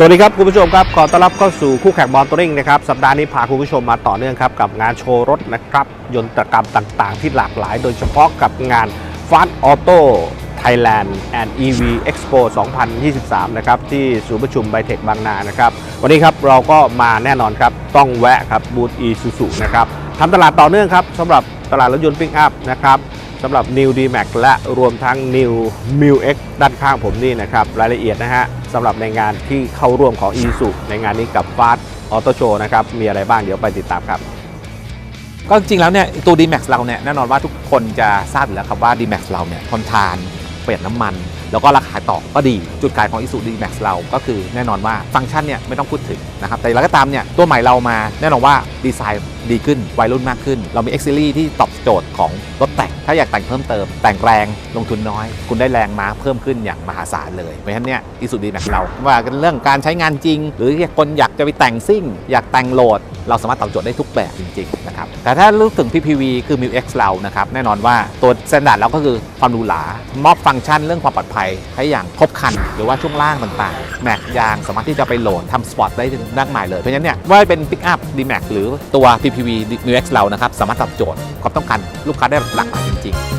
สวัสดีครับคุณผู้ชมครับขอต้อนรับเข้าสู่คู่แข่งบอลตัวริงนะครับสัปดาห์นี้พาคุณผู้ชมมาต่อเนื่องครับกับงานโชว์รถนะครับยนตกรรมต่างๆ ที่หลากหลาย โดยเฉพาะกับงาน f a s t Auto Thailand and EV Expo 2023 นะครับที่ศูนย์ประชุมไบเทคบางนานะครับวันนี้ครับเราก็มาแน่นอนครับต้องแวะครับบูธ e s u s u นะครับทำตลาดต่อเนื่องครับสำหรับตลาดรถยนต์ปิกอัพนะครับ สำหรับ New D Max และรวมทั้ง New m i l X ด้านข้างผมนี่นะครับ รายละเอียดนะฮะสำหรับในงานที่เข้าร่วมของ i s u ในงานนี้กับ Fast Auto Show นะครับ มีอะไรบ้างเดี๋ยวไปติดตามครับ ก็จริงแล้วเนี่ยตัว D-Max เราเนี่ยแน่นอนว่าทุกคนจะทราบอยู่แล้วครับว่า D-Max เราเนี่ยทนทานประหยัดน้ำมัน แล้วก็ราคาต่อก็ดี จุดขายของ Isuzu D-Max เราก็คือแน่นอนว่าฟังก์ชันเนี่ยไม่ต้องพูดถึงนะครับแต่แล้วก็ตามเนี่ยตัวใหม่เรามาแน่นอนว่าดีไซน์ดีขึ้นวัยรุ่นมากขึ้น เรามี X Series ที่ตอบโจทย์ของรถแต่ง ถ้าอยากแต่งเพิ่มเติม แต่งแรงลงทุนน้อย คุณได้แรงม้าเพิ่มขึ้นอย่างมหาศาลเลยเพราะฉะนั้นเนี่ย Isuzu D-Max เราว่ากันเรื่องการใช้งานจริง หรือคนอยากจะไปแต่งซิ่ง อยากแต่งโหลด เราสามารถตอบโจทย์ได้ทุกแบบจริงๆนะครับแต่ถ้ารู้ถึง PPV คือ m i X เรานะครับแน่นอนว่าตัว s t นดาร์ดเราก็คือความหรูหรามอบฟังก์ชันเรื่องความปลอดภัยให้อย่างครบครัน หรือว่าช่วงล่างต่างๆ แม็กยางสามารถที่จะไปโหลดทำสปอร์ตได้มากมายเลย เพราะฉะนั้นเนี่ยว่าเป็นปิกอัพดีแม็กหรือตัว PPV New X เรานะครับ สามารถตอบโจทย์ความต้องการลูกค้าได้หลากหลายจริงๆ